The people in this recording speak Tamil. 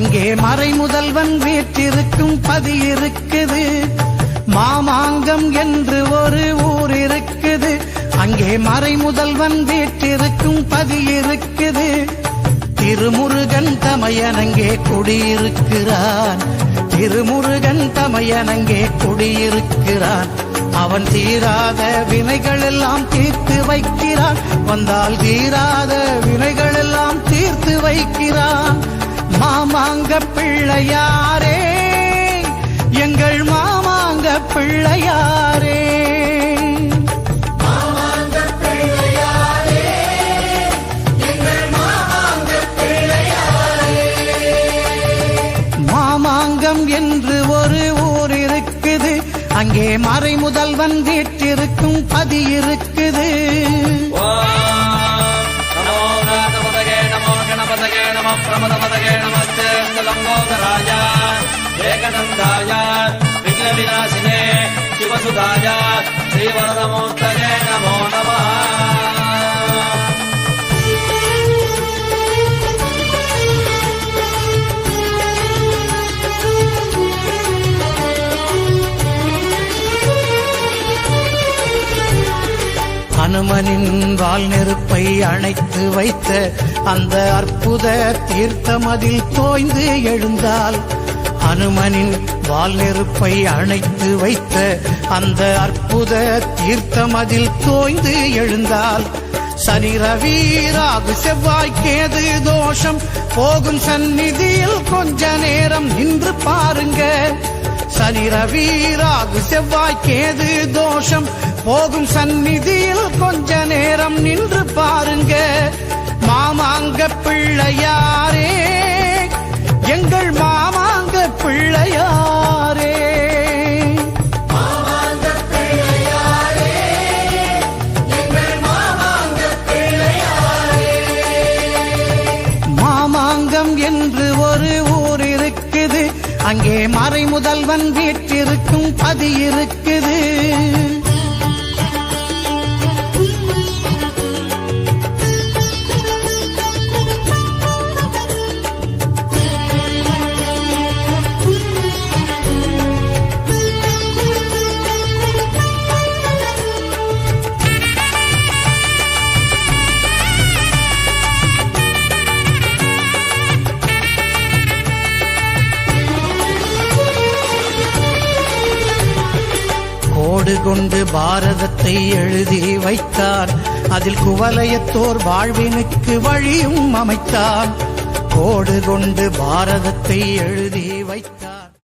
அங்கே மறை முதல்வன் வீற்றிருக்கும் பதி இருக்குது. மாமாங்கம் என்று ஒரு ஊர் இருக்குது. அங்கே மறை முதல்வன் வீற்றிருக்கும் பதி இருக்குது. திருமுருகன் தமையனங்கே குடியிருக்கிறான். திருமுருகன் தமையனங்கே குடியிருக்கிறான். அவன் தீராத வினைகள் எல்லாம் தீர்த்து வைக்கிறான். வந்தால் தீராத வினைகள் எல்லாம் தீர்த்து வைக்கிறான். மாமாங்க பிள்ளையாரே எங்கள் மாமாங்க பிள்ளையாரே. மாமாங்கம் என்று ஒரு ஊர் இருக்குது. அங்கே மறை முதல்வன் வீற்றிருக்கும் பதி இருக்குது. गणपतये नमः प्रमदपतये नमस्ते लम्बोदराय एकदन्ताय विघ्नविनाशिने शिवसुधाय श्रीवरदमूर्तये नमो नमः ஹனுமனின் வால் நெருப்பை அணைத்து வைத்த அந்த அற்புத தீர்த்தமதில் தோய்ந்து எழுந்தால் அனுமனின் வால் நெருப்பை அணைத்து வைத்த அந்த அற்புத தீர்த்தமதில் தோய்ந்து எழுந்தால் சனி ரவி ராகு தோஷம் போகும் சந்நிதியில் கொஞ்ச நேரம் நின்று பாருங்க. சனி ரவி ராகு தோஷம் போகும் சந்நிதியில் பிள்ளையாரே எங்கள் மாமாங்க பிள்ளையாரே. மாமாங்கம் என்று ஒரு ஊர் இருக்குது. அங்கே மறை முதல்வன் வீற்றிருக்கும் பதி இருக்குது. நாடு கொண்டு பாரதத்தை எழுதி வைத்தார். அதில் குவலயத்தோர் வாழ்வினுக்கு வழியும் அமைத்தார். கோடு கொண்டு பாரதத்தை எழுதி வைத்தார்.